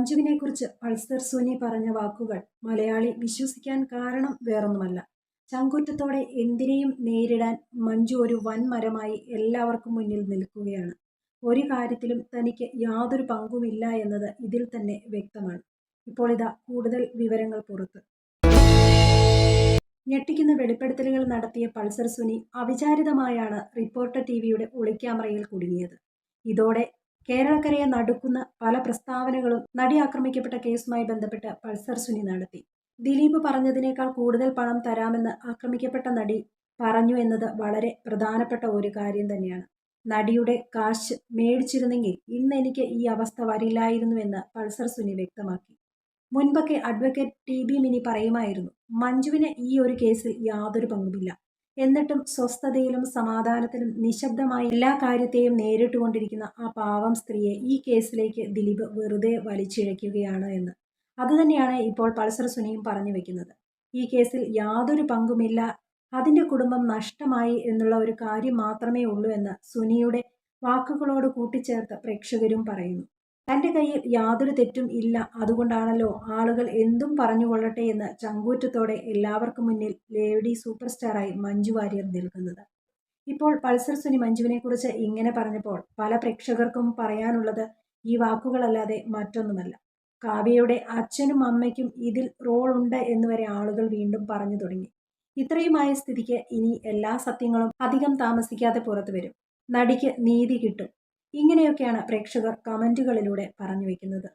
മഞ്ജുവിനെക്കുറിച്ച് Pulsar Suni പറഞ്ഞ വാക്കുകൾ മലയാളി വിശ്വസിക്കാൻ കാരണം വേറൊന്നുമല്ല. ചങ്കുറ്റത്തോടെ എന്തിനേയും നേരിടാൻ മഞ്ജു ഒരു വൻമരമായി എല്ലാവർക്കും മുന്നിൽ നിൽക്കുകയാണ്. ഒരു കാര്യത്തിലും തനിക്ക് യാതൊരു പങ്കുമില്ല എന്നത് ഇതിൽ തന്നെ വ്യക്തമാണ്. ഇപ്പോൾ ഇതാ കൂടുതൽ വിവരങ്ങൾ പുറത്ത്. ഞെട്ടിക്കുന്ന വെളിപ്പെടുത്തലുകൾ നടത്തിയ പൾസർ സുനി അവിചാരിതമായാണ് റിപ്പോർട്ടർ ടി വിയുടെ ഒളിക്യാമറയിൽ കുടുങ്ങിയത്. ഇതോടെ കേരളക്കരയെ നടുക്കുന്ന പല പ്രസ്താവനകളും നടി ആക്രമിക്കപ്പെട്ട കേസുമായി ബന്ധപ്പെട്ട് പൾസർ സുനി നടത്തി. ദിലീപ് പറഞ്ഞതിനേക്കാൾ കൂടുതൽ പണം തരാമെന്ന് ആക്രമിക്കപ്പെട്ട നടി പറഞ്ഞു എന്നത് വളരെ പ്രധാനപ്പെട്ട ഒരു കാര്യം തന്നെയാണ്. നടിയുടെ കാശ് മേടിച്ചിരുന്നെങ്കിൽ ഇന്ന് എനിക്ക് ഈ അവസ്ഥ വരില്ലായിരുന്നുവെന്ന് പൾസർ സുനി വ്യക്തമാക്കി. മുൻപൊക്കെ അഡ്വക്കേറ്റ് ടി ബി മിനി പറയുമായിരുന്നു മഞ്ജുവിന് ഈ ഒരു കേസിൽ യാതൊരു പങ്കുമില്ല. എന്നിട്ടും സ്വസ്ഥതയിലും സമാധാനത്തിലും നിശബ്ദമായി എല്ലാ കാര്യത്തെയും നേരിട്ടുകൊണ്ടിരിക്കുന്ന ആ പാവം സ്ത്രീയെ ഈ കേസിലേക്ക് ദിലീപ് വെറുതെ വലിച്ചിഴയ്ക്കുകയാണ് എന്ന്. അതുതന്നെയാണ് ഇപ്പോൾ പൾസർ സുനിയും പറഞ്ഞു വെക്കുന്നത്. ഈ കേസിൽ യാതൊരു പങ്കുമില്ല അതിന്റെ കുടുംബം നഷ്ടമായി എന്നുള്ള ഒരു കാര്യം മാത്രമേ ഉള്ളൂ എന്ന് സുനിയുടെ വാക്കുകളോട് കൂട്ടിച്ചേർത്ത് പ്രേക്ഷകരും പറയുന്നു. തന്റെ കയ്യിൽ യാതൊരു തെറ്റും ഇല്ല. അതുകൊണ്ടാണല്ലോ ആളുകൾ എന്തും പറഞ്ഞുകൊള്ളട്ടെ എന്ന് ചങ്കൂറ്റത്തോടെ എല്ലാവർക്കും മുന്നിൽ ലേഡി സൂപ്പർ സ്റ്റാറായി മഞ്ജു വാര്യർ നിൽക്കുന്നത്. ഇപ്പോൾ പൾസർ സുനി മഞ്ജുവിനെക്കുറിച്ച് ഇങ്ങനെ പറഞ്ഞപ്പോൾ പല പ്രേക്ഷകർക്കും പറയാനുള്ളത് ഈ വാക്കുകളല്ലാതെ മറ്റൊന്നുമല്ല. കാവ്യയുടെ അച്ഛനും അമ്മയ്ക്കും ഇതിൽ റോൾ ഉണ്ട് എന്ന് വരെ ആളുകൾ വീണ്ടും പറഞ്ഞു തുടങ്ങി. ഇത്രയുമായ സ്ഥിതിക്ക് ഇനി എല്ലാ സത്യങ്ങളും അധികം താമസിക്കാതെ പുറത്തു വരും. നടിക്ക് നീതി കിട്ടും. ഇങ്ങനെയൊക്കെയാണ് പ്രേക്ഷകർ കമന്റുകളിലൂടെ പറഞ്ഞു വയ്ക്കുന്നത്